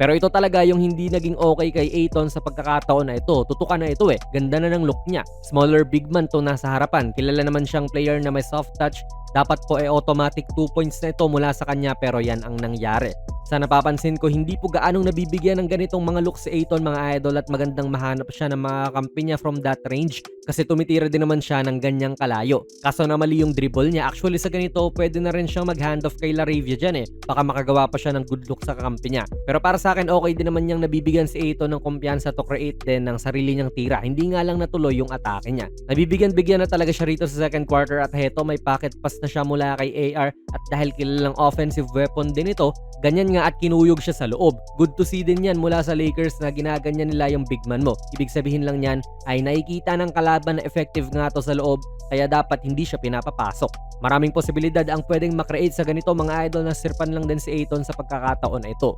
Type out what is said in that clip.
Pero ito talaga yung hindi naging okay kay Aiton sa pagkakataon na ito. Tutukan na ito eh. Ganda na ng look niya. Smaller big man to nasa harapan. Kilala naman siyang player na may soft touch. Dapat po ay automatic 2 points na ito mula sa kanya pero yan ang nangyari. Sa napapansin ko, hindi po gaanong nabibigyan ng ganitong mga look si Aiton mga idol at magandang mahanap siya ng mga kampi niya from that range kasi tumitira din naman siya ng ganyang kalayo. Kaso na mali yung dribble niya. Actually sa ganito, pwede na rin siyang mag-handoff kay Laravia dyan eh. Baka makagawa pa siya ng good look sa kakampi niya. Pero para sa akin, okay din naman niyang nabibigyan si Aiton ng kumpiyansa to create din ng sarili niyang tira. Hindi nga lang natuloy yung atake niya. Nabibigyan-bigyan na talaga siya rito sa second quarter at heto may pocket pass na siya mula kay AR at dahil kilalang offensive weapon din ito, ganyan nga at kinuyog siya sa loob. Good to see din yan mula sa Lakers na ginaganyan nila yung big man mo. Ibig sabihin lang yan ay nakikita ng kalaban na effective nga to sa loob kaya dapat hindi siya pinapapasok. Maraming posibilidad ang pwedeng makreate sa ganito mga idol na sirpan lang din si Aiton sa pagkakataon na ito.